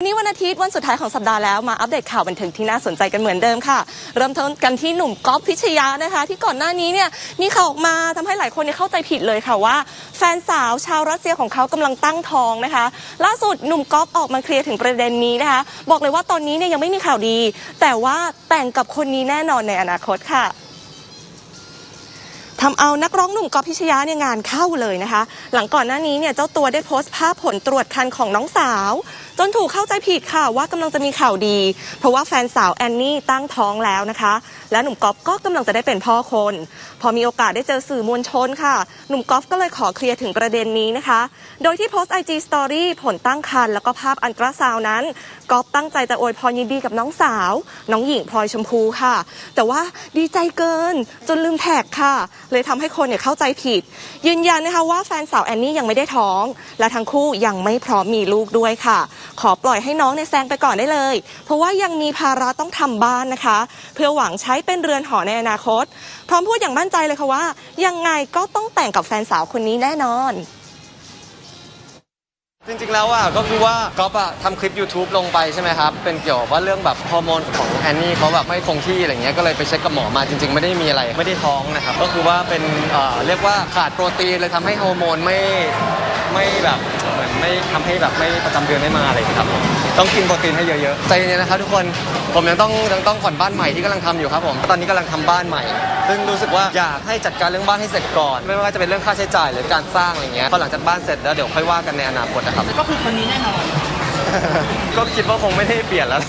นี่วันอาทิตย์วันสุดท้ายของสัปดาห์แล้วมาอัปเดตข่าวบันเทิงที่น่าสนใจกันเหมือนเดิมค่ะ เริ่มต้นกันที่หนุ่มก๊อฟพิชยานะคะ ที่ก่อนหน้านี้เนี่ยมีข่าวออกมาทำให้หลายคนเข้าใจผิดเลยค่ะว่า แฟนสาวชาวรัสเซียของเขากำลังตั้งท้องนะคะ ล่าสุดหนุ่มก๊อฟออกมาเคลียร์ถึงประเด็นนี้นะคะ บอกเลยว่าตอนนี้เนี่ยยังไม่มีข่าวดี แต่ว่าแต่งกับคนนี้แน่นอนในอนาคตค่ะทำเอานักร้องหนุ่มก๊อฟพิชยาเนี่ยงานเข้าเลยนะคะ หลังก่อนหน้านี้เนี่ยเจ้าตัวได้โพสต์ภาพผลตรวจคันของน้องสาว จนถูกเข้าใจผิดค่ะว่ากำลังจะมีข่าวดี เพราะว่าแฟนสาวแอนนี่ตั้งท้องแล้วนะคะ และหนุ่มก๊อฟก็กำลังจะได้เป็นพ่อคน พอมีโอกาสได้เจอสื่อมวลชนค่ะ หนุ่มก๊อฟก็เลยขอเคลียร์ถึงประเด็นนี้นะคะ โดยที่โพสต์ IG Story ผลตั้งครรภ์แล้วก็ภาพอันตราซาวนั้นก๊อฟตั้งใจจะอวยพรยินดีกับน้องสาว น้องหญิงพลอยชมพูค่ะ แต่ว่าดีใจเกินจนลืมแท็กค่ะ เลยทำให้คนเนี่ยเข้าใจผิด ยืนยันนะคะว่าแฟนสาวแอนนี่ยังไม่ได้ท้อง และทั้งคู่ยังไม่พร้อมมีลูกด้วยค่ะขอปล่อยให้น้องในยแซงไปก่อนได้เลย เพราะว่ายังมีภาระต้องทำบ้านนะคะ เพื่อหวังใช้เป็นเรือนหอในอนาคต พร้อมพูดอย่างมั่นใจเลยค่ะว่า ยังไงก็ต้องแต่งกับแฟนสาวคนนี้แน่นอนจริงๆ แล้วอะก็คือว่าก๊อฟอะทำคลิป YouTube ลงไปใช่ไหมครับ เป็นเกี่ยวกับว่าเรื่องแบบฮอร์โมนของแอนนี่เขาแบบไม่คงที่อะไรเงี้ยก็เลยไปเช็คกับหมอมาจริง ๆ ไม่ได้มีอะไรไม่ได้ท้องนะครับ ก็คือว่าเป็นเอ่อเรียกว่าขาดโปรตีนเลยทำให้ฮอร์โมนไม่ ไม่แบบเหมือนไม่ทำให้แบบไม่ประจำเดือนไม่มาอะไรอย่างเงี้ยครับผมต้องกินโปรตีนให้เยอะๆใจเย็นๆนะครับทุกคนผมยังต้องยังต้องผ่อนบ้านใหม่ที่กำลังทำอยู่ครับผมตอนนี้กำลังทำบ้านใหม่ ซึ่งรู้สึกว่าอยากให้จัดการเรื่องบ้านให้เสร็จก่อน ไม่ว่าจะเป็นเรื่องค่าใช้จ่ายหรือการสร้างอะไรเงี้ยพอหลังจากบ้านเสร็จแล้วเดี๋ยวค่อยว่ากันในอนาคตนะครับ ก็คือคนนี้แน่นอน ก็คิดว่าคงไม่ได้เปลี่ยนแล้ว